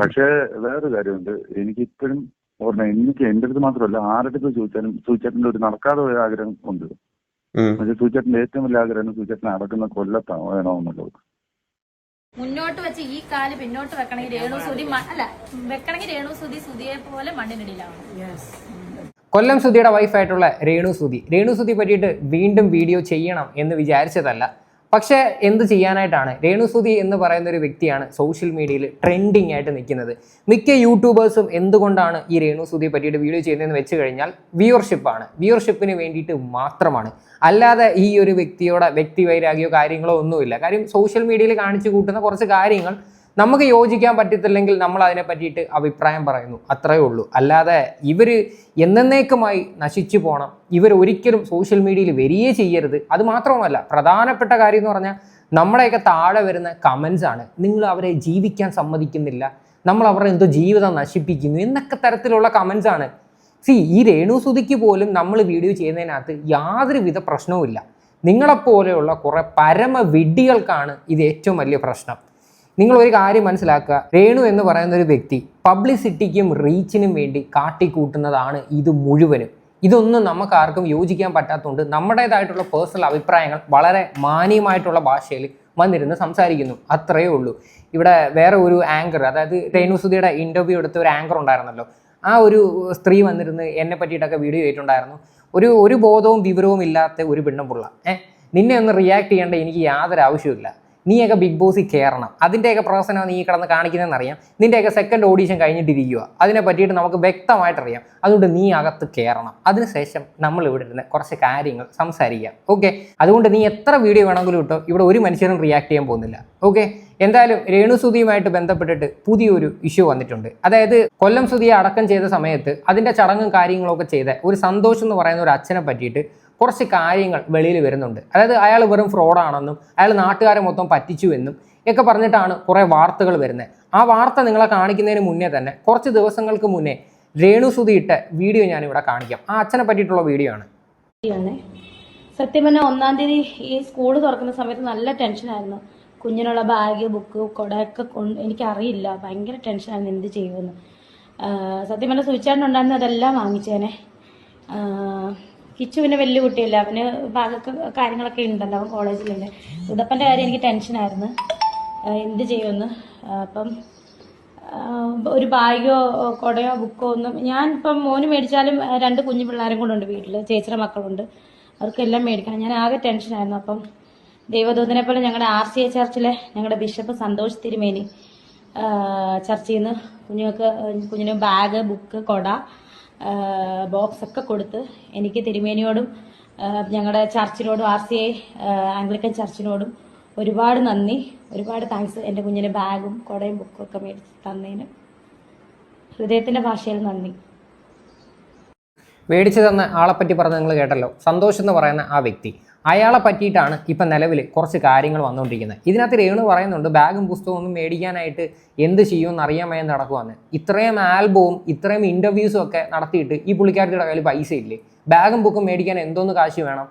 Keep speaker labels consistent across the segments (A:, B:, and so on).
A: പക്ഷേ വേറൊരു കാര്യമുണ്ട്. എനിക്കിപ്പോഴും ഓർമ്മ എനിക്ക് എന്റെ അടുത്ത് മാത്രമല്ല ആരുടെ അടുത്ത് ചോദിച്ചാലും സൂചേട്ടന്റെ ഒരു നടക്കാതെ ഒരു ആഗ്രഹം ഉണ്ട്. പക്ഷെ സൂചേട്ടന്റെ ഏറ്റവും വലിയ ആഗ്രഹം സൂചേട്ടനെ അടക്കുന്ന കൊല്ലത്താണ് വേണമെന്നുള്ളത്.
B: മുന്നോട്ട് വെച്ച് ഈ കാൽ പിന്നോട്ട് വെക്കണമെങ്കിൽ രേണു സുതി അല്ല വെക്കണമെങ്കിൽ രേണു സുതി സുതിയെ പോലെ മണ്ണിനടിയിലാവണം.
C: കൊല്ലം സുധിയുടെ വൈഫായിട്ടുള്ള രേണു സുതി രേണു സുതി പറ്റിയിട്ട് വീണ്ടും വീഡിയോ ചെയ്യണം എന്ന് വിചാരിച്ചതല്ല. പക്ഷേ എന്ത് ചെയ്യാനായിട്ടാണ്? രേണുസുതി എന്ന് പറയുന്ന ഒരു വ്യക്തിയാണ് സോഷ്യൽ മീഡിയയിൽ ട്രെൻഡിങ് ആയിട്ട് നിൽക്കുന്നത്. മിക്ക യൂട്യൂബേഴ്സും എന്തുകൊണ്ടാണ് ഈ രേണു സുധിയെ പറ്റിയിട്ട് വീഡിയോ ചെയ്യുന്നതെന്ന് വെച്ച് കഴിഞ്ഞാൽ വ്യൂവർഷിപ്പാണ് വ്യൂവർഷിപ്പിന് വേണ്ടിയിട്ട് മാത്രമാണ്. അല്ലാതെ ഈ ഒരു വ്യക്തിയോടെ വ്യക്തി വൈരാഗ്യോ കാര്യങ്ങളോ ഒന്നുമില്ല. കാര്യം സോഷ്യൽ മീഡിയയിൽ കാണിച്ചു കൂട്ടുന്ന കുറച്ച് കാര്യങ്ങൾ നമുക്ക് യോജിക്കാൻ പറ്റത്തില്ലെങ്കിൽ നമ്മൾ അതിനെ പറ്റിയിട്ട് അഭിപ്രായം പറയുന്നു. അത്രയേ ഉള്ളൂ. അല്ലാതെ ഇവർ എന്നേക്കുമായി നശിച്ചു പോകണം ഇവർ ഒരിക്കലും സോഷ്യൽ മീഡിയയിൽ വരികയേ ചെയ്യരുത്. അത് മാത്രവുമല്ല പ്രധാനപ്പെട്ട കാര്യം എന്ന് പറഞ്ഞാൽ നമ്മളെയൊക്കെ താഴെ വരുന്ന കമൻസ് ആണ്. നിങ്ങൾ അവരെ ജീവിക്കാൻ സമ്മതിക്കുന്നില്ല. നമ്മൾ അവരുടെ എന്തോ ജീവിതം നശിപ്പിക്കുന്നു എന്നൊക്കെ തരത്തിലുള്ള കമൻസ് ആണ്. സി ഈ രേണു സുതിക്ക് പോലും നമ്മൾ വീഡിയോ ചെയ്യുന്നതിനകത്ത് യാതൊരുവിധ പ്രശ്നവുമില്ല. നിങ്ങളെപ്പോലെയുള്ള കുറേ പരമ വിഡ്ഢികൾക്കാണ് ഇത് ഏറ്റവും വലിയ പ്രശ്നം. നിങ്ങൾ ഒരു കാര്യം മനസ്സിലാക്കുക. രേണു എന്ന് പറയുന്ന ഒരു വ്യക്തി പബ്ലിസിറ്റിക്കും റീച്ചിനും വേണ്ടി കാട്ടിക്കൂട്ടുന്നതാണ് ഇത് മുഴുവനും. ഇതൊന്നും നമുക്ക് ആർക്കും യോജിക്കാൻ പറ്റാത്തതുകൊണ്ട് നമ്മുടേതായിട്ടുള്ള പേഴ്സണൽ അഭിപ്രായങ്ങൾ വളരെ മാന്യമായിട്ടുള്ള ഭാഷയിൽ വന്നിരുന്ന് സംസാരിക്കുന്നു. അത്രയേ ഉള്ളൂ. ഇവിടെ വേറെ ഒരു ആങ്കർ അതായത് രേണു സുധിയുടെ ഇന്റർവ്യൂ എടുത്ത ഒരു ആങ്കർ ഉണ്ടായിരുന്നല്ലോ. ആ ഒരു സ്ത്രീ വന്നിരുന്ന് എന്നെ പറ്റിയിട്ടൊക്കെ വീഡിയോ ചെയ്തിട്ടുണ്ടായിരുന്നു. ഒരു ഒരു ബോധവും വിവരവും ഇല്ലാത്ത ഒരു പെണ്ണുപിള്ള ഏഹ് നിന്നെ ഒന്ന് റിയാക്ട് ചെയ്യേണ്ട എനിക്ക് യാതൊരു ആവശ്യമില്ല നീയൊക്കെ ബിഗ് ബോസിൽ കയറണം അതിന്റെയൊക്കെ പ്രവർത്തനം നീ കിടന്ന് കാണിക്കുന്നതെന്ന് അറിയാം നിന്റെയൊക്കെ സെക്കൻഡ് ഓഡീഷൻ കഴിഞ്ഞിട്ടിരിക്കുക അതിനെ പറ്റിയിട്ട് നമുക്ക് വ്യക്തമായിട്ട് അറിയാം അതുകൊണ്ട് നീ അകത്ത് കയറണം അതിനുശേഷം നമ്മൾ ഇവിടെ ഇരുന്ന് കുറച്ച് കാര്യങ്ങൾ സംസാരിക്കാം. ഓക്കെ അതുകൊണ്ട് നീ എത്ര വീഡിയോ വേണമെങ്കിലും ഇട്ടോ. ഇവിടെ ഒരു മനുഷ്യരും റിയാക്ട് ചെയ്യാൻ പോകുന്നില്ല. ഓക്കെ എന്തായാലും രേണുസുതിയുമായിട്ട് ബന്ധപ്പെട്ടിട്ട് പുതിയൊരു ഇഷ്യൂ വന്നിട്ടുണ്ട്. അതായത് കൊല്ലം സുതിയെ അടക്കം ചെയ്ത സമയത്ത് അതിന്റെ ചടങ്ങും കാര്യങ്ങളൊക്കെ ചെയ്ത ഒരു സന്തോഷം എന്ന് പറയുന്ന ഒരു അച്ഛനെ പറ്റിയിട്ട് കുറച്ച് കാര്യങ്ങൾ വെളിയിൽ വരുന്നുണ്ട്. അതായത് അയാൾ വെറും ഫ്രോഡാണെന്നും അയാൾ നാട്ടുകാരെ മൊത്തം പറ്റിച്ചു എന്നും ഒക്കെ പറഞ്ഞിട്ടാണ് കുറേ വാർത്തകൾ വരുന്നത്. ആ വാർത്ത നിങ്ങളെ കാണിക്കുന്നതിന് മുന്നേ തന്നെ കുറച്ച് ദിവസങ്ങൾക്ക് മുന്നേ രേണുസുതി ഇട്ട വീഡിയോ ഞാനിവിടെ കാണിക്കാം. ആ അച്ഛനെ പറ്റിയിട്ടുള്ള വീഡിയോ ആണ്.
D: സത്യം പറഞ്ഞാൽ ഒന്നാം തീയതി ഈ സ്കൂൾ തുറക്കുന്ന സമയത്ത് നല്ല ടെൻഷനായിരുന്നു കുഞ്ഞിനുള്ള ബാഗ് ബുക്ക് കുടയൊക്കെ കൊണ്ട് എനിക്കറിയില്ല. ഭയങ്കര ടെൻഷനായിരുന്നു എന്ത് ചെയ്യുമെന്ന്. സത്യം പറഞ്ഞാൽ സുവിച്ചാണ്ടുണ്ടായിരുന്നു അതെല്ലാം വാങ്ങിച്ചേനെ. കിച്ചു പിന്നെ വലിയ കുട്ടിയല്ല അവന് ബാഗൊക്കെ കാര്യങ്ങളൊക്കെ ഉണ്ടല്ലോ അവൻ കോളേജിലുണ്ട്. ഉടപ്പന്റെ കാര്യം എനിക്ക് ടെൻഷനായിരുന്നു എന്ത് ചെയ്യുമെന്ന്. അപ്പം ഒരു ബാഗോ കുടയോ ബുക്കോ ഒന്നും ഞാൻ ഇപ്പം മോന് മേടിച്ചാലും രണ്ട് കുഞ്ഞു പിള്ളേരും കൂടെ ഉണ്ട് വീട്ടിൽ ചേച്ചിയുടെ മക്കളുണ്ട്. അവർക്കെല്ലാം മേടിക്കണം. ഞാൻ ആകെ ടെൻഷനായിരുന്നു അപ്പം ദൈവദൂതനെ പോലെ ഞങ്ങളുടെ ആർ സി എ ചർച്ചിലെ ഞങ്ങളുടെ ബിഷപ്പ് സന്തോഷ് തിരുമേനി ചർച്ചയിൽ നിന്ന് കുഞ്ഞുങ്ങൾക്ക് കുഞ്ഞിന് ബാഗ് ബുക്ക് കൊട ബോക്സ് ഒക്കെ കൊടുത്ത് എനിക്ക് തിരുമേനിയോടും ഞങ്ങളുടെ ചർച്ചിനോടും ആർ സി ഐ ആംഗ്ലിക്കൻ ചർച്ചിനോടും ഒരുപാട് നന്ദി. ഒരുപാട് താങ്ക്സ് എന്റെ കുഞ്ഞിന് ബാഗും കുടയും ബുക്കും ഒക്കെ മേടിച്ച് തന്നതിന്. ഹൃദയത്തിന്റെ ഭാഷയിൽ നന്ദി.
C: മേടിച്ചു തന്ന ആളെപ്പറ്റി പറഞ്ഞ് നിങ്ങൾ കേട്ടല്ലോ. സന്തോഷ് എന്ന് പറയുന്ന ആ വ്യക്തി. അയാളെ പറ്റിയിട്ടാണ് ഇപ്പം നിലവിൽ കുറച്ച് കാര്യങ്ങൾ വന്നുകൊണ്ടിരിക്കുന്നത്. ഇതിനകത്ത് രേണു പറയുന്നുണ്ട് ബാഗും പുസ്തകവും ഒന്നും മേടിക്കാനായിട്ട് എന്ത് ചെയ്യുമെന്ന് അറിയാൻ വയ്യ നടക്കുവാന്ന്. ഇത്രയും ആൽബവും ഇത്രയും ഇന്റർവ്യൂസും ഒക്കെ നടത്തിയിട്ട് ഈ പുള്ളിക്കാരുടെ കയ്യിൽ പൈസ ഇല്ലേ? ബാഗും ബുക്കും മേടിക്കാൻ എന്തോന്ന് കാശ് വേണം?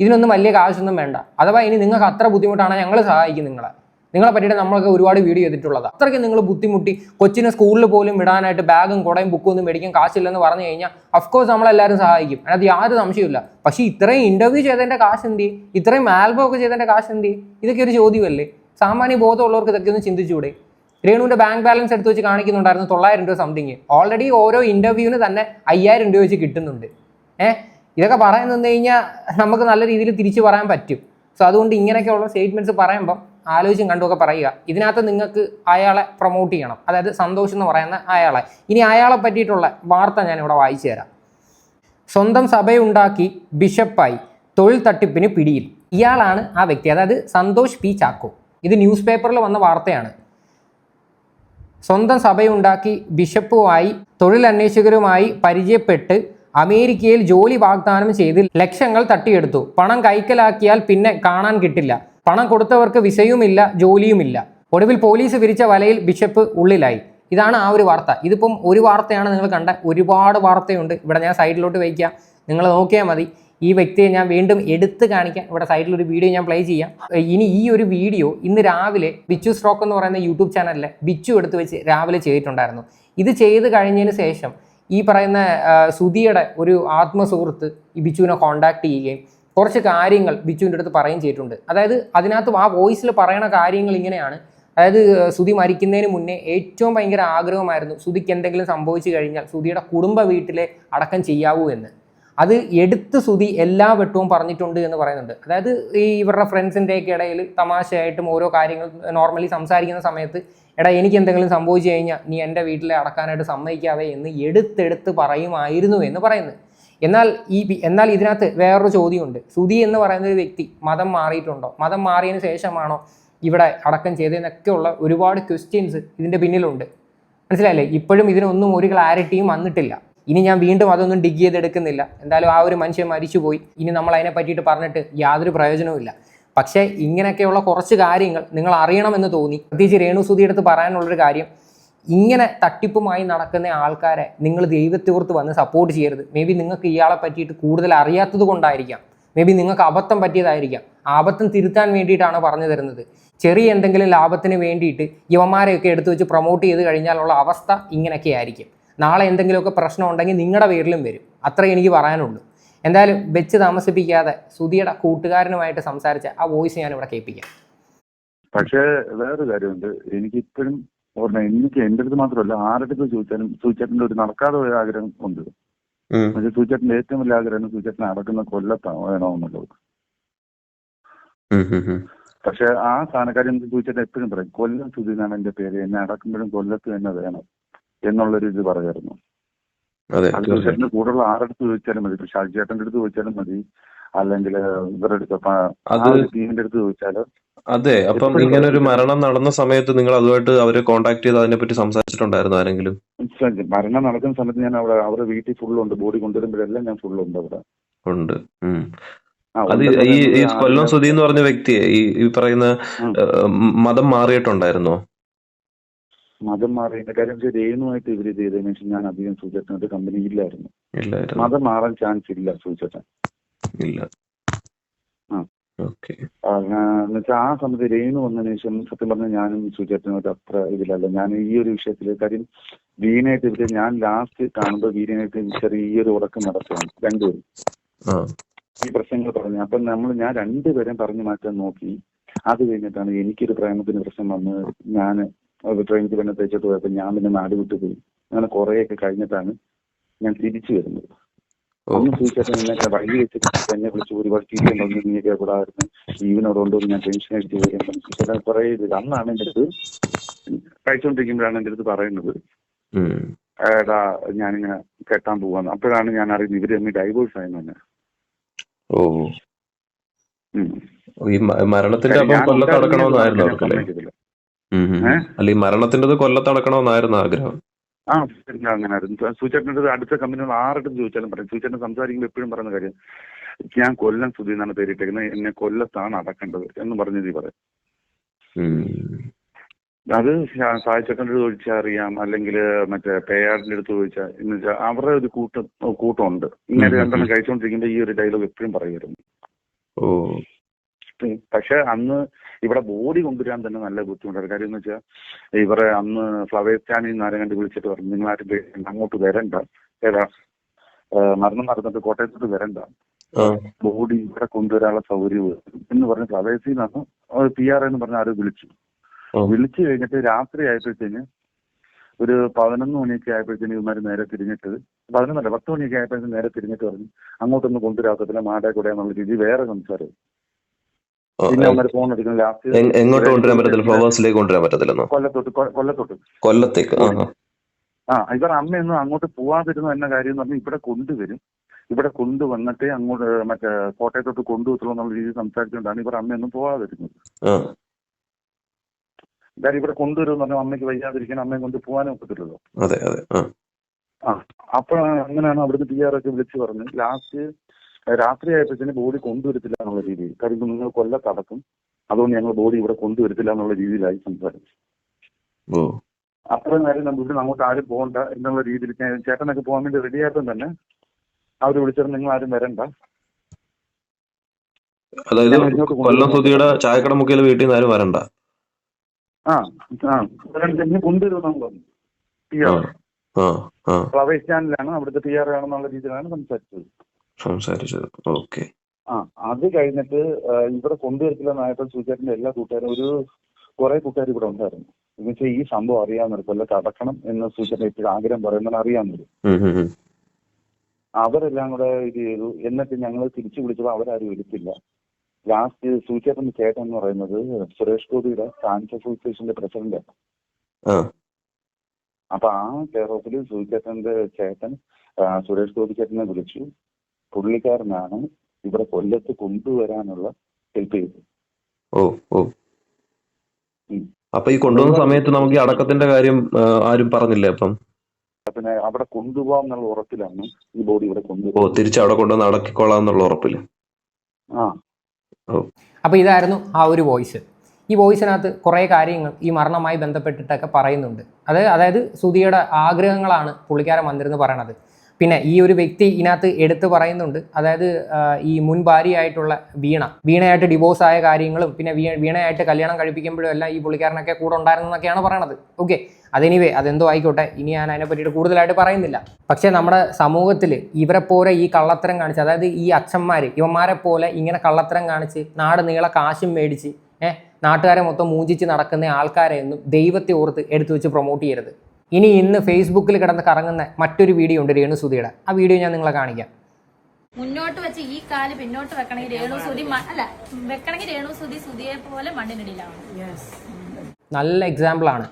C: ഇതിനൊന്നും വലിയ കാശൊന്നും വേണ്ട. അഥവാ ഇനി നിങ്ങൾക്ക് അത്ര ബുദ്ധിമുട്ടാണ് ഞങ്ങൾ സഹായിക്കും നിങ്ങളെ. നിങ്ങളെ പറ്റിയിട്ട് നമ്മളൊക്കെ ഒരുപാട് വീഡിയോ ചെയ്തിട്ടുള്ളത്. അത്രയ്ക്ക് നിങ്ങൾ ബുദ്ധിമുട്ടി കൊച്ചിനെ സ്കൂളിൽ പോലും വിടാനായിട്ട് ബാഗും കുടയും ബുക്കും ഒന്നും മേടിക്കാൻ കാശില്ലെന്ന് പറഞ്ഞു കഴിഞ്ഞാൽ അഫ്കോഴ്സ് നമ്മളെല്ലാവരും സഹായിക്കും. അതിനകത്ത് യാതൊരു സംശയമില്ല പക്ഷേ ഇത്രയും ഇന്റർവ്യൂ ചെയ്തതിന്റെ കാശ് എന്ത്? ഇത്രയും ആൽബം ഒക്കെ ചെയ്തതിന്റെ കാശ് എന്ത് ഇതൊക്കെ ഒരു ചോദ്യമല്ലേ? സാമാന്യ ബോധമുള്ളവർക്ക് ഇതൊക്കെ ഒന്ന് ചിന്തിച്ചൂടെ? രേണുവിന്റെ ബാങ്ക് ബാലൻസ് എടുത്ത് വെച്ച് കാണിക്കുന്നുണ്ടായിരുന്നു തൊള്ളായിരം രൂപ സംതിങ് ഓൾറെഡി ഓരോ ഇന്റർവ്യൂവിന് തന്നെ അയ്യായിരം രൂപ വെച്ച് കിട്ടുന്നുണ്ട്. ഏഹ് ഇതൊക്കെ പറയാൻ നിന്ന് കഴിഞ്ഞാൽ നമുക്ക് നല്ല രീതിയിൽ തിരിച്ചു പറയാൻ പറ്റും. സോ അതുകൊണ്ട് ഇങ്ങനെയൊക്കെയുള്ള സ്റ്റേറ്റ്മെന്റ്സ് പറയുമ്പം ആലോചിച്ചും കണ്ടുമൊക്കെ പറയുക. ഇതിനകത്ത് നിങ്ങൾക്ക് അയാളെ പ്രൊമോട്ട് ചെയ്യണം. അതായത് സന്തോഷ് എന്ന് പറയുന്ന അയാളെ. ഇനി അയാളെ പറ്റിയിട്ടുള്ള വാർത്ത ഞാനിവിടെ വായിച്ചു തരാം. സ്വന്തം സഭയുണ്ടാക്കി ബിഷപ്പായി തൊഴിൽ തട്ടിപ്പിന് പിടിയിൽ. ഇയാളാണ് ആ വ്യക്തി. അതായത് സന്തോഷ് പി ചാക്കോ. ഇത് ന്യൂസ് പേപ്പറിൽ വന്ന വാർത്തയാണ്. സ്വന്തം സഭയുണ്ടാക്കി ബിഷപ്പുമായി തൊഴിലന്വേഷകരുമായി പരിചയപ്പെട്ട് അമേരിക്കയിൽ ജോലി വാഗ്ദാനം ചെയ്ത് ലക്ഷങ്ങൾ തട്ടിയെടുത്തു. പണം കൈക്കലാക്കിയാൽ പിന്നെ കാണാൻ കിട്ടില്ല. പണം കൊടുത്തവർക്ക് വിസയുമില്ല ജോലിയുമില്ല. ഒടുവിൽ പോലീസ് വിരിച്ച വലയിൽ ബിഷപ്പ് ഉള്ളിലായി. ഇതാണ് ആ ഒരു വാർത്ത. ഇതിപ്പം ഒരു വാർത്തയാണ് നിങ്ങൾ കണ്ട ഒരുപാട് വാർത്തയുണ്ട്. ഇവിടെ ഞാൻ സൈഡിലോട്ട് വയ്ക്കാം. നിങ്ങൾ നോക്കിയാൽ മതി. ഈ വ്യക്തിയെ ഞാൻ വീണ്ടും എടുത്ത് കാണിക്കാം. ഇവിടെ സൈഡിൽ ഒരു വീഡിയോ ഞാൻ പ്ലേ ചെയ്യാം. ഇനി ഈ ഒരു വീഡിയോ ഇന്ന് രാവിലെ ബിച്ചു സ്ട്രോക്ക് എന്ന് പറയുന്ന യൂട്യൂബ് ചാനലിൽ ബിച്ചു എടുത്ത് വെച്ച് രാവിലെ ചെയ്തിട്ടുണ്ടായിരുന്നു. ഇത് ചെയ്ത് കഴിഞ്ഞതിന് ശേഷം ഈ പറയുന്ന സുധിയുടെ ഒരു ആത്മസുഹൃത്ത് ഈ ബിച്ചുവിനെ കോണ്ടാക്ട് ചെയ്യുകയും കുറച്ച് കാര്യങ്ങൾ ബിച്ചുവിന്റെ അടുത്ത് പറയുകയും ചെയ്തിട്ടുണ്ട്. അതായത് അതിനകത്ത് ആ വോയിസിൽ പറയുന്ന കാര്യങ്ങൾ ഇങ്ങനെയാണ്. അതായത് സുധി മരിക്കുന്നതിന് മുന്നേ ഏറ്റവും ഭയങ്കര ആഗ്രഹമായിരുന്നു സുധിക്ക് എന്തെങ്കിലും സംഭവിച്ചു കഴിഞ്ഞാൽ സുധിയുടെ കുടുംബ വീട്ടിലെ അടക്കം ചെയ്യാവൂ എന്ന്. അത് എടുത്ത് സുധി എല്ലാ വെട്ടവും പറഞ്ഞിട്ടുണ്ട് എന്ന് പറയുന്നുണ്ട്. അതായത് ഈ ഇവരുടെ ഫ്രണ്ട്സിന്റെയൊക്കെ ഇടയിൽ തമാശയായിട്ടും ഓരോ കാര്യങ്ങൾ നോർമലി സംസാരിക്കുന്ന സമയത്ത് എടാ എനിക്ക് എന്തെങ്കിലും സംഭവിച്ചു കഴിഞ്ഞാൽ നീ എന്റെ വീട്ടിലെ അടക്കാനായിട്ട് സമ്മതിക്കാവേ എന്ന് എടുത്തെടുത്ത് പറയുമായിരുന്നു എന്ന് പറയുന്നു. എന്നാൽ ഈ എന്നാൽ ഇതിനകത്ത് വേറൊരു ചോദ്യമുണ്ട്. സുധി എന്ന് പറയുന്ന ഒരു വ്യക്തി മതം മാറിയിട്ടുണ്ടോ? മതം മാറിയതിന് ശേഷമാണോ ഇവിടെ അടക്കം ചെയ്തതെന്നൊക്കെയുള്ള ഒരുപാട് ക്വസ്റ്റ്യൻസ് ഇതിന്റെ പിന്നിലുണ്ട്. മനസ്സിലായില്ലേ? ഇപ്പോഴും ഇതിനൊന്നും ഒരു ക്ലാരിറ്റിയും വന്നിട്ടില്ല. ഇനി ഞാൻ വീണ്ടും അതൊന്നും ഡിഗ് ചെയ്തെടുക്കുന്നില്ല. എന്തായാലും ആ ഒരു മനുഷ്യൻ മരിച്ചുപോയി. ഇനി നമ്മൾ അതിനെ പറ്റിയിട്ട് പറഞ്ഞിട്ട് യാതൊരു പ്രയോജനവുമില്ല പക്ഷേ ഇങ്ങനെയൊക്കെയുള്ള കുറച്ച് കാര്യങ്ങൾ നിങ്ങൾ അറിയണമെന്ന് തോന്നി. പ്രത്യേകിച്ച് രേണു സുധിയുടെ അടുത്ത് പറയാനുള്ളൊരു കാര്യം ഇങ്ങനെ തട്ടിപ്പുമായി നടക്കുന്ന ആൾക്കാരെ നിങ്ങൾ ദൈവത്തോർത്ത് വന്ന് സപ്പോർട്ട് ചെയ്യരുത്. മേ ബി നിങ്ങൾക്ക് ഇയാളെ പറ്റിയിട്ട് കൂടുതൽ അറിയാത്തത് കൊണ്ടായിരിക്കാം. മേ ബി നിങ്ങൾക്ക് അബദ്ധം പറ്റിയതായിരിക്കാം. അബദ്ധം തിരുത്താൻ വേണ്ടിയിട്ടാണ് പറഞ്ഞു തരുന്നത്. ചെറിയ എന്തെങ്കിലും ലാഭത്തിന് വേണ്ടിയിട്ട് യുവമാരെയൊക്കെ എടുത്തു വെച്ച് പ്രൊമോട്ട് ചെയ്ത് കഴിഞ്ഞാലുള്ള അവസ്ഥ ഇങ്ങനെയൊക്കെ ആയിരിക്കും. നാളെ എന്തെങ്കിലുമൊക്കെ പ്രശ്നം ഉണ്ടെങ്കിൽ നിങ്ങളുടെ പേരിലും വരും. അത്ര എനിക്ക് പറയാനുള്ളൂ. എന്തായാലും വെച്ച് താമസിപ്പിക്കാതെ സുധിയുടെ കൂട്ടുകാരനുമായിട്ട് സംസാരിച്ച ആ വോയിസ് ഞാൻ ഇവിടെ കേൾപ്പിക്കാം.
A: പക്ഷേ വേറൊരു കാര്യമുണ്ട്. എനിക്കിപ്പോഴും ഓർമ്മ എനിക്ക് എന്റെ അടുത്ത് മാത്രമല്ല ആരുടെ അടുത്ത് ചോദിച്ചാലും സൂചേട്ടന്റെ ഒരു നടക്കാതെ ഒരു ആഗ്രഹം ഉണ്ട്. പക്ഷെ സൂചേട്ടന്റെ ഏറ്റവും വലിയ ആഗ്രഹം സൂചേട്ടനെ അടക്കുന്ന കൊല്ലത്താണ് വേണമെന്നുള്ളത്. പക്ഷെ ആ സ്ഥാനക്കാര്യം സൂചേട്ടൻ എപ്പോഴും പറയും കൊല്ലം സുധീനാണ് എന്റെ പേര് എന്നെ അടക്കുമ്പോഴും കൊല്ലത്ത് തന്നെ വേണം എന്നുള്ളൊരു ഇത് പറയായിരുന്നു ചേട്ടന്റെ കൂടെയുള്ള ആരടുത്ത് ചോദിച്ചാലും മതി. ഇപ്പൊ ഷാജി ചേട്ടന്റെ അടുത്ത് ചോദിച്ചാലും മതി. അല്ലെങ്കിൽ ഇവരുടെ അടുത്ത് ടീമിന്റെ അടുത്ത് ചോദിച്ചാൽ
E: അതെ അപ്പം ഇങ്ങനെ ഒരു മരണം നടന്ന സമയത്ത് നിങ്ങൾ അതുമായിട്ട് അവരെ കോണ്ടാക്ട് ചെയ്ത് അതിനെ പറ്റി സംസാരിച്ചിട്ടുണ്ടായിരുന്നു ആരെങ്കിലും?
A: മരണം നടക്കുന്ന സമയത്ത് ഞാൻ അവിടെ അവരുടെ വീട്ടിൽ ഫുള്ളുണ്ട്. ബോഡി കൊണ്ടുവരുമ്പോഴെല്ലാം ഞാൻ ഫുള്ളുണ്ട് അവിടെ.
E: ഉണ്ട്. അത് ഈ കൊല്ലം സുധി എന്ന് പറഞ്ഞ വ്യക്തിയെ ഈ പറയുന്ന. മതം മാറിയിട്ടുണ്ടായിരുന്നോ?
A: മതം മാറിയതിന്റെ കാര്യം വെച്ചാൽ രേണുമായിട്ട് ഇവർ ചെയ്തതിനു ശേഷം ഞാൻ അധികം സൂചേട്ടനായിട്ട് കമ്പനി ഇല്ലായിരുന്നു. മതം മാറാൻ ചാൻസ് ഇല്ല സൂചേട്ടൻ.
E: ഇല്ല.
A: എന്നുവെച്ചാൽ ആ സമയത്ത് രേണു വന്നതിന് ശേഷം സത്യം പറഞ്ഞാൽ ഞാനും സുചേട്ടനോട് അത്ര ഇതിലല്ല. ഞാൻ ഈ ഒരു വിഷയത്തിൽ കാര്യം വീണായിട്ട് ഇവർ ഞാൻ ലാസ്റ്റ് കാണുമ്പോൾ വീണായിട്ട് ചെറിയൊരു ഉറക്കം നടത്തുകയാണ് രണ്ടുപേരും. ഈ പ്രശ്നങ്ങൾ പറഞ്ഞു. അപ്പൊ നമ്മൾ ഞാൻ രണ്ടുപേരെയും പറഞ്ഞു മാറ്റാൻ നോക്കി. അത് കഴിഞ്ഞിട്ടാണ് എനിക്കൊരു പ്രേമത്തിന് പ്രശ്നം വന്ന് ഞാൻ ട്രെയിനിൽ പിന്നെ തേച്ചിട്ട് പോയപ്പോൾ ഞാൻ പിന്നെ നാട് വിട്ടു പോയി. അങ്ങനെ കുറേയൊക്കെ കഴിഞ്ഞിട്ടാണ് ഞാൻ തിരിച്ചു വരുന്നത്.
E: ഒന്ന്
A: അന്ന് സൂചിച്ചേട്ടൻ എന്നെ വഴി വെച്ചിട്ട് എന്നെ വിളിച്ച് ഒരുപാട് ചീറ്റുണ്ടോ നീയൊക്കെ കൂടായിരുന്നു ജീവനോടുണ്ടോ ഞാൻ ടെൻഷൻ അടിച്ച് വരും ചേട്ടൻ കുറെ ഇത് അന്നാണ് എന്റെ അടുത്ത് കഴിച്ചുകൊണ്ടിരിക്കുമ്പോഴാണ് എന്റെ അടുത്ത് പറയുന്നത്. ഏടാ ഞാനിങ്ങനെ കെട്ടാൻ പോവാന്ന്. അപ്പോഴാണ് ഞാൻ അറിയുന്നത് ഇവർ തമ്മിൽ ഡൈവോഴ്സ് ആയെന്ന് തന്നെ
E: ഓ. ഈ മരണത്തിന്റെ അപ്പം
A: ഞാൻ
E: അല്ല ഈ മരണത്തിന്റെത് കൊല്ലത്ത് അടക്കണമെന്നായിരുന്നു ആഗ്രഹം.
A: ആ ശരിക്കും അങ്ങനെ ആയിരുന്നു സൂചേട്ടന്റെ അടുത്ത കമ്പനികൾ ആരുടെ ചോദിച്ചാലും പറയും. സൂചേട്ടൻ സംസാരിക്കുമ്പോൾ എപ്പോഴും പറയുന്ന കാര്യം ഞാൻ കൊല്ലം സുധി എന്നാണ് പേരിട്ടേക്കുന്നത് എന്നെ കൊല്ലത്താണ് അടക്കേണ്ടത് എന്ന് പറഞ്ഞ രീതി പറയും. അത് സായിച്ചേട്ടന്റെ അടുത്ത് ചോദിച്ചാൽ അറിയാം. അല്ലെങ്കിൽ മറ്റേ പേയാടിന്റെ അടുത്ത് ചോദിച്ചാൽ എന്ന് വെച്ചാൽ അവരുടെ ഒരു കൂട്ടം കൂട്ടമുണ്ട്. ഇങ്ങനെ രണ്ടെണ്ണം കഴിച്ചുകൊണ്ടിരിക്കുമ്പോൾ ഈ ഒരു ഡയലോഗ് എപ്പോഴും പറയുമായിരുന്നു പക്ഷെ അന്ന് ഇവിടെ ബോഡി കൊണ്ടുവരാൻ തന്നെ നല്ല ബുദ്ധിമുട്ടാണ്. കാര്യം എന്ന് വെച്ചാൽ ഇവരെ അന്ന് ഫ്ലവേഴ്സ് ചാനലിൽ നിന്ന് കണ്ട് വിളിച്ചിട്ട് പറഞ്ഞു നിങ്ങളാരും അങ്ങോട്ട് വരണ്ട. ഏതാ മരണം നടന്നിട്ട് കോട്ടയത്തോട്ട് വരണ്ട. ബോഡി ഇവിടെ കൊണ്ടുവരാനുള്ള സൗകര്യം എന്ന് പറഞ്ഞ് ഫ്ലവേഴ്സിൽ നിന്നാണ് പി ആർ എന്ന് പറഞ്ഞ ആരും വിളിച്ചു. വിളിച്ചു കഴിഞ്ഞിട്ട് രാത്രി ആയപ്പോഴത്തേന് ഒരു പതിനൊന്ന് മണിയൊക്കെ ആയപ്പോഴത്തേന് ഇവന്മാർ നേരെ തിരിഞ്ഞിട്ട് പതിനൊന്നല്ല പത്ത് മണിയൊക്കെ ആയപ്പോഴത്തേന് നേരെ തിരിഞ്ഞിട്ട് പറഞ്ഞു അങ്ങോട്ടൊന്നും കൊണ്ടുവരാത്തതിന് മാടേ കൂടെ എന്നുള്ള രീതി വേറെ സംസാരം.
E: എങ്ങോട്ട് കൊണ്ടുവരാൻ പറ്റത്തില്ല? ഫ്ലവേഴ്സിലേക്ക് കൊണ്ടുവരാൻ പറ്റത്തില്ലെന്നോ?
A: കൊല്ലത്തോട്ട് കൊല്ലത്തോട്ട്.
E: കൊല്ലത്തേക്ക് ആ
A: ഇവർ അമ്മയൊന്നും അങ്ങോട്ട് പോവാതിരുന്ന എന്ന കാര്യം എന്ന് പറഞ്ഞാൽ ഇവിടെ കൊണ്ടുവരും. ഇവിടെ കൊണ്ടുവന്നിട്ട് അങ്ങോട്ട് മറ്റേ കോട്ടയത്തോട്ട് കൊണ്ടുവത്തുള്ളൂ എന്നുള്ള രീതിയിൽ സംസാരിച്ചുകൊണ്ടാണ് ഇവർ അമ്മയൊന്നും പോവാതിരുന്നത്. കാര്യം ഇവിടെ കൊണ്ടുവരുമെന്ന് പറഞ്ഞാൽ അമ്മയ്ക്ക് വയ്യാതിരിക്കാൻ അമ്മയെ കൊണ്ട് പോകാനും ഒക്കത്തില്ലല്ലോ.
E: അതെ അതെ ആ.
A: അപ്പൊ അപ്പോഴാണ് അങ്ങനെയാണ് അവിടുന്ന് പി ആർ ഒക്കെ വിളിച്ചു പറഞ്ഞു ലാസ്റ്റ് രാത്രി ആയപ്പോഴത്തേന് ബോഡി കൊണ്ടുവരത്തില്ല എന്നുള്ള രീതിയിൽ. കാര്യം നിങ്ങൾ കൊല്ലത്തടക്കും അതുകൊണ്ട് ഞങ്ങൾ ബോഡി ഇവിടെ കൊണ്ടുവരത്തില്ല എന്നുള്ള രീതിയിലായി സംസാരിച്ചു. അത്രയും നേരം നമ്മൾ ഇവിടെ അങ്ങോട്ട് ആരും പോകണ്ട എന്നുള്ള രീതിയിൽ ചേട്ടനൊക്കെ പോകാൻ വേണ്ടി റെഡി ആയപ്പോൾ തന്നെ അവർ വിളിച്ചിട്ട് നിങ്ങൾ ആരും വരണ്ട.
E: അതായത്. കൊല്ലം സുധിയുടെ ചായക്കട മുക്കിൽ വീട്ടിൽ നിന്ന് ആരും വരണ്ട.
A: ആ ആ. എന്നെ കൊണ്ടുവരുമെന്നാണ് പറഞ്ഞു പി
E: ആ
A: ആർ ഫ്ലവേഴ്സ് ചാനലാണ് അവിടുത്തെ പി ആർ ആണെന്നുള്ള രീതിയിലാണ് സംസാരിച്ചത്.
E: സംസാരിച്ചത്. ഓക്കെ.
A: ആ അത് കഴിഞ്ഞിട്ട് ഇവിടെ കൊണ്ടുവരത്തില്ലെന്നായപ്പോൾ സൂചേട്ടന്റെ എല്ലാ കൂട്ടുകാരും ഒരു കുറെ കൂട്ടുകാർ ഇവിടെ ഉണ്ടായിരുന്നു. എന്ന് വെച്ചാൽ ഈ സംഭവം അറിയാവുന്നവർ കൊല്ലത്ത് അടക്കണം എന്ന് സൂചേട്ടൻ ഇപ്പോഴും ആഗ്രഹം പറയുന്നത്
E: ഉം.
A: അവരെല്ലാം കൂടെ ഇത് ചെയ്തു. എന്നിട്ട് ഞങ്ങൾ തിരിച്ചു വിളിച്ചപ്പോൾ അവരാരും എടുത്തില്ല. ലാസ്റ്റ് സൂചേട്ടൻ ചേട്ടൻ എന്ന് പറയുന്നത് സുരേഷ് ഗോപിയുടെ ഫാൻസ് അസോസിയേഷന്റെ പ്രസിഡന്റ്.
E: ആ.
A: അപ്പൊ ആ കെയർ ഓഫിൽ സൂചേട്ടന്റെ ചേട്ടൻ സുരേഷ് ഗോപി ചേട്ടനെ വിളിച്ചു. പുള്ളിക്കാരനാണ് ഇവിടെ കൊല്ലത്ത് കൊണ്ടുവരാനുള്ള ഹെൽപ്പ് ചെയ്തത്.
E: ഓ ഓ. അപ്പൊ ഈ കൊണ്ടുവന്ന സമയത്ത് നമുക്ക് ഈ അടക്കത്തിന്റെ കാര്യം ആരും പറഞ്ഞില്ലേ അപ്പം?
A: പിന്നെ അവിടെ കൊണ്ടുപോകാം എന്നുള്ള ഉറപ്പിലാണ് ഈ ബോഡി ഇവിടെ
E: ഓ
A: കൊണ്ടുപോകും
E: തിരിച്ച് അവിടെ കൊണ്ടുവന്ന് അടക്കിക്കൊള്ളാം എന്നുള്ള ഉറപ്പിൽ.
A: ആ.
C: അപ്പോൾ ഇതായിരുന്നു ആ ഒരു വോയിസ്. ഈ വോയിസിനകത്ത് കുറേ കാര്യങ്ങൾ ഈ മരണവുമായി ബന്ധപ്പെട്ടിട്ടൊക്കെ പറയുന്നുണ്ട്. അത് അതായത് സുധിയുടെ ആഗ്രഹങ്ങളാണ് പുള്ളിക്കാരൻ വന്നിരുന്ന് പറയണത്. പിന്നെ ഈ ഒരു വ്യക്തി ഇതിനകത്ത് എടുത്തു പറയുന്നുണ്ട്. അതായത് ഈ മുൻ ഭാര്യയായിട്ടുള്ള വീണ. വീണയായിട്ട് ഡിവോഴ്സ് ആയ കാര്യങ്ങളും പിന്നെ വീണയായിട്ട് കല്യാണം കഴിപ്പിക്കുമ്പോഴും എല്ലാം ഈ പുള്ളിക്കാരനൊക്കെ കൂടെ ഉണ്ടായിരുന്നെന്നൊക്കെയാണ് പറയണത്. ഓക്കെ അതെനിവേ അതെന്തോ ആയിക്കോട്ടെ. ഇനി ഞാൻ അതിനെ പറ്റിയിട്ട് കൂടുതലായിട്ട് പറയുന്നില്ല. പക്ഷേ നമ്മുടെ സമൂഹത്തിൽ ഇവരെ പോലെ ഈ കള്ളത്തരം കാണിച്ച് അതായത് ഈ അച്ഛന്മാർ ഇവന്മാരെ പോലെ ഇങ്ങനെ കള്ളത്തരം കാണിച്ച് നാട് നീളെ കാശും മേടിച്ച് ഏഹ് നാട്ടുകാരെ മൊത്തം മൂഞ്ചിച്ച് നടക്കുന്ന ആൾക്കാരെ ഒന്നും ദൈവത്തെ ഓർത്ത് എടുത്തു വെച്ച് പ്രൊമോട്ട് ചെയ്യരുത്. ഇനി ഇന്ന് ഫേസ്ബുക്കിൽ കിടന്ന് കറങ്ങുന്ന മറ്റൊരു വീഡിയോ ഉണ്ട് രേണുസുതിയുടെ. ആ വീഡിയോ ഞാൻ നിങ്ങളെ കാണിക്കാം.
B: മുന്നോട്ട് വെച്ച് ഈ കാൽ പിന്നോട്ട് വെക്കണമെങ്കിൽ രേണു അല്ല വെക്കണമെങ്കിൽ രേണു സുതി സുതിയെ പോലെ മണ്ണിനിടയിലാണ്
C: നല്ല എക്സാമ്പിൾ ആണ്.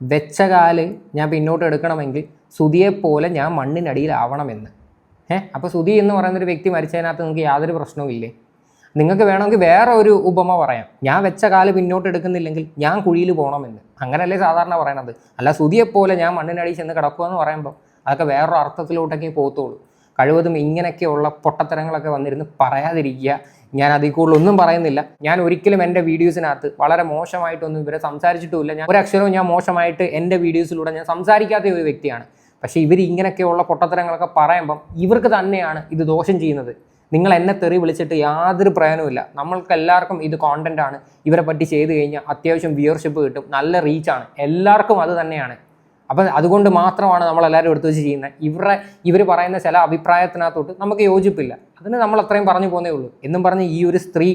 C: വെച്ച കാൽ ഞാൻ പിന്നോട്ട് എടുക്കണമെങ്കിൽ സുതിയെ പോലെ ഞാൻ മണ്ണിനടിയിലാവണമെന്ന്. ഏഹ് അപ്പോൾ സുതി എന്ന് പറയുന്ന ഒരു വ്യക്തി മരിച്ചതിനകത്ത് നിങ്ങൾക്ക് യാതൊരു പ്രശ്നവും ഇല്ലേ? നിങ്ങൾക്ക് വേണമെങ്കിൽ വേറെ ഒരു ഉപമ പറയാം. ഞാൻ വെച്ച കാൽ പിന്നോട്ട് എടുക്കുന്നില്ലെങ്കിൽ ഞാൻ കുഴിയിൽ പോകണമെന്ന്. അങ്ങനെയല്ലേ സാധാരണ പറയണത്. അല്ല സുതിയെപ്പോലെ ഞാൻ മണ്ണിനടിയിൽ ചെന്ന് കിടക്കുക എന്ന് പറയുമ്പോൾ അതൊക്കെ വേറൊരു അർത്ഥത്തിലോട്ടൊക്കെ പോകത്തുള്ളൂ. കഴിവതും ഇങ്ങനെയൊക്കെയുള്ള പൊട്ടത്തരങ്ങളൊക്കെ വന്നിരുന്ന് പറയാതിരിക്കുക. ഞാൻ അതിൽ കൂടുതൽ ഒന്നും പറയുന്നില്ല. ഞാൻ ഒരിക്കലും എന്റെ വീഡിയോസിനകത്ത് വളരെ മോശമായിട്ടൊന്നും ഇവരെ സംസാരിച്ചിട്ടുമില്ല. ഞാൻ ഒരു അക്ഷരവും ഞാൻ മോശമായിട്ട് എന്റെ വീഡിയോസിലൂടെ ഞാൻ സംസാരിക്കാത്ത ഒരു വ്യക്തിയാണ്. പക്ഷേ ഇവർ ഇങ്ങനെയൊക്കെയുള്ള പൊട്ടത്തരങ്ങളൊക്കെ പറയുമ്പം ഇവർക്ക് തന്നെയാണ് ഇത് ദോഷം ചെയ്യുന്നത്. നിങ്ങൾ എന്നെ തെറി വിളിച്ചിട്ട് യാതൊരു പ്രയോജനവുമില്ല നമ്മൾക്ക് എല്ലാവർക്കും ഇത് കോണ്ടന്റ് ആണ്. ഇവരെ പറ്റി ചെയ്ത് കഴിഞ്ഞാൽ അത്യാവശ്യം വ്യൂവർഷിപ്പ് കിട്ടും. നല്ല റീച്ചാണ് എല്ലാവർക്കും അത് തന്നെയാണ്. അപ്പം അതുകൊണ്ട് മാത്രമാണ് നമ്മൾ എല്ലാവരും എടുത്തു വെച്ച് ചെയ്യുന്നത്. ഇവരെ ഇവർ പറയുന്ന ചില അഭിപ്രായത്തിനകത്തോട്ട് നമുക്ക് യോജിപ്പില്ല. അതിന് നമ്മൾ അത്രയും പറഞ്ഞു പോകുന്നേ ഉള്ളൂ. എന്നും പറഞ്ഞ് ഈ ഒരു സ്ത്രീ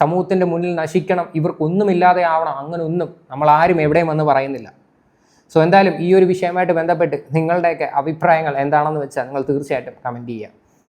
C: സമൂഹത്തിന്റെ മുന്നിൽ നശിക്കണം. ഇവർക്കൊന്നുമില്ലാതെ ആവണം. അങ്ങനെ ഒന്നും നമ്മൾ ആരും എവിടെയും വന്ന് പറയുന്നില്ല. സോ എന്തായാലും ഈ ഒരു വിഷയമായിട്ട് ബന്ധപ്പെട്ട് നിങ്ങളുടെയൊക്കെ അഭിപ്രായങ്ങൾ എന്താണെന്ന് വെച്ചാൽ നിങ്ങൾ തീർച്ചയായിട്ടും കമന്റ് ചെയ്യുക.